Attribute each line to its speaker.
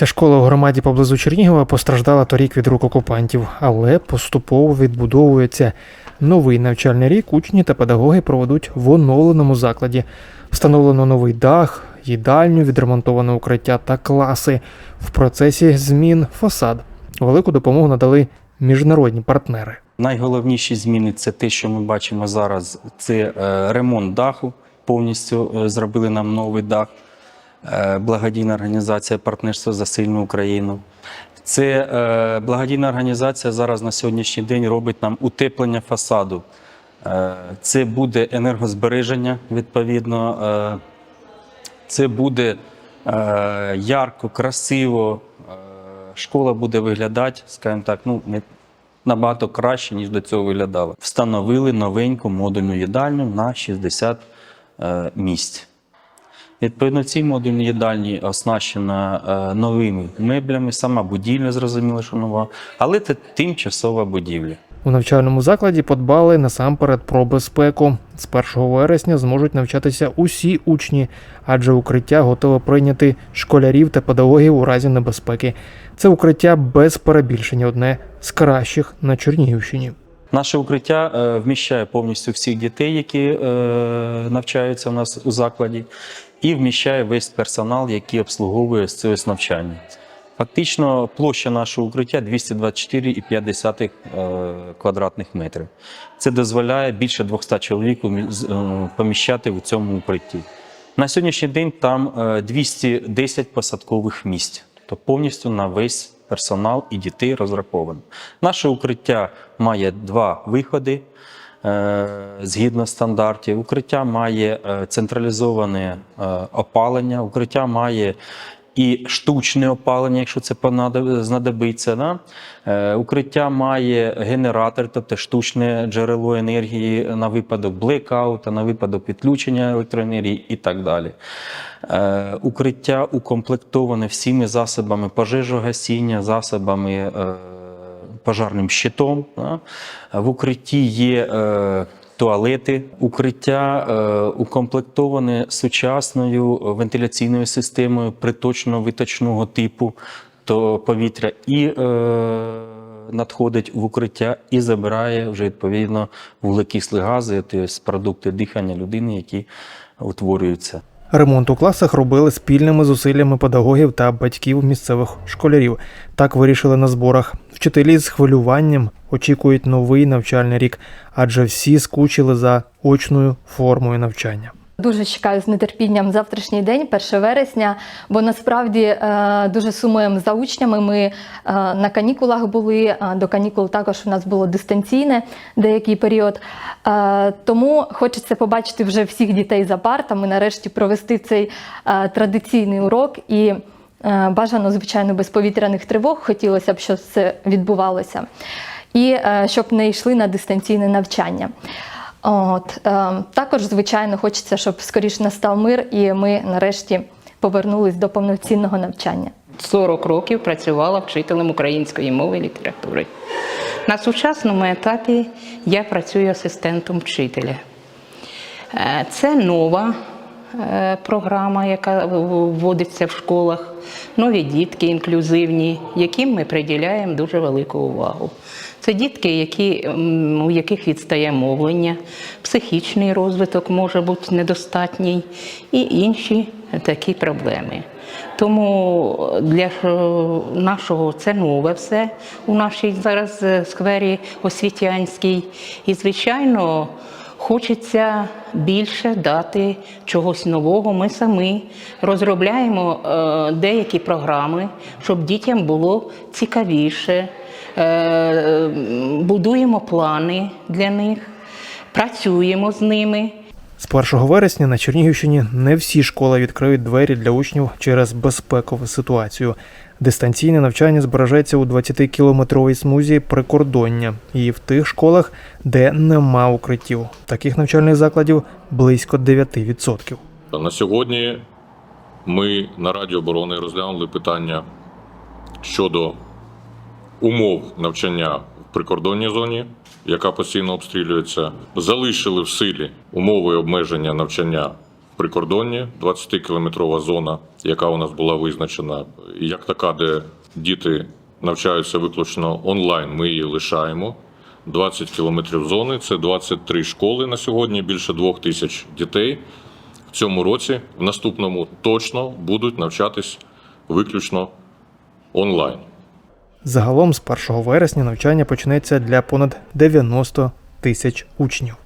Speaker 1: Ця школа у громаді поблизу Чернігова постраждала торік від рук окупантів, але поступово відбудовується. Новий навчальний рік учні та педагоги проведуть в оновленому закладі. Встановлено новий дах, їдальню, відремонтоване укриття та класи. В процесі змін фасад. Велику допомогу надали міжнародні партнери.
Speaker 2: Найголовніші зміни це те, що ми бачимо зараз. Це е, ремонт даху. Повністю е, зробили нам новий дах. Е, Благодійна організація Партнерство за сильну Україну. Це е, благодійна організація зараз на сьогоднішній день робить нам утеплення фасаду. Е, Це буде енергозбереження відповідно. Це буде ярко, красиво. Школа буде виглядати, скажімо так, ну набагато краще, ніж до цього виглядала. Встановили новеньку модульну їдальню на 60 е, місць. Відповідно, ці модульні їдальні оснащена е, новими меблями, сама будівля, зрозуміло, що нова, але це тимчасова будівля.
Speaker 1: У навчальному закладі подбали насамперед про безпеку. З 1 вересня зможуть навчатися усі учні, адже укриття готове прийняти школярів та педагогів у разі небезпеки. Це укриття без перебільшення одне з кращих на Чернігівщині.
Speaker 2: Наше укриття е, вміщає повністю всіх дітей, які е, навчаються у нас у закладі, і вміщає весь персонал, який обслуговує з цього навчання. Фактично, площа нашого укриття 224,5 е, квадратних метрів. Це дозволяє більше 200 чоловік е, поміщати в цьому укритті. На сьогоднішній день там е, 210 посадкових місць, тобто повністю на весь персонал і дітей розраховано. Наше укриття має два виходи е, згідно стандартів. Укриття має е, централізоване е, опалення, укриття має і штучне опалення, якщо це знадобиться. Да? Е, Укриття має генератор, тобто штучне джерело енергії на випадок блекаута, на випадок відключення електроенергії і так далі. Е, Укриття укомплектоване всіми засобами пожежогасіння, засобами е, пожарним щитом. В укритті є е, туалети. Укриття е, укомплектоване сучасною вентиляційною системою приточно-виточного типу то повітря і е, надходить в укриття і забирає вже відповідно вуглекислі гази, тобто продукти дихання людини, які утворюються.
Speaker 1: Ремонт у класах робили спільними зусиллями педагогів та батьків місцевих школярів. Так вирішили на зборах. Вчителі з хвилюванням очікують новий навчальний рік, адже всі скучили за очною формою навчання.
Speaker 3: Дуже чекаю з нетерпінням завтрашній день, 1 вересня, бо насправді е, дуже сумуємо за учнями. Ми е, на канікулах були, до канікул також у нас було дистанційне деякий період. Е, Тому хочеться побачити вже всіх дітей за партами, нарешті провести цей е, традиційний урок і е, бажано, звичайно, без повітряних тривог. Хотілося б, щоб це відбувалося. І е, щоб не йшли на дистанційне навчання. От е, також, звичайно, хочеться, щоб скоріш настав мир, і ми нарешті повернулись до повноцінного навчання.
Speaker 4: 40 років працювала вчителем української мови і літератури. На сучасному етапі я працюю асистентом вчителя. Е, Це нова е, програма, яка вводиться в школах, нові дітки інклюзивні, яким ми приділяємо дуже велику увагу. Це дітки, які, у яких відстає мовлення, психічний розвиток може бути недостатній і інші такі проблеми. Тому для е, нашого це нове все у нашій зараз е, сквері освітянській. І, звичайно, хочеться більше дати чогось нового. Ми самі розробляємо е, деякі програми, щоб дітям було цікавіше. Е, будуємо плани для них, працюємо з ними.
Speaker 1: З 1 вересня на Чернігівщині не всі школи відкриють двері для учнів через безпекову ситуацію. Дистанційне навчання збережеться у 20-кілометровій смузі прикордоння і в тих школах, де нема укриттів. Таких навчальних закладів близько 9%.
Speaker 5: На сьогодні ми на Раді оборони розглянули питання щодо умов навчання в прикордонній зоні, яка постійно обстрілюється. Залишили в силі умови обмеження навчання в прикордонні, 20-кілометрова зона, яка у нас була визначена, як така, де діти навчаються виключно онлайн, ми її лишаємо. 20 кілометрів зони це 23 школи на сьогодні, більше двох тисяч дітей. В цьому році, в наступному точно будуть навчатись виключно онлайн.
Speaker 1: Загалом з 1 вересня навчання почнеться для понад 90 тисяч учнів.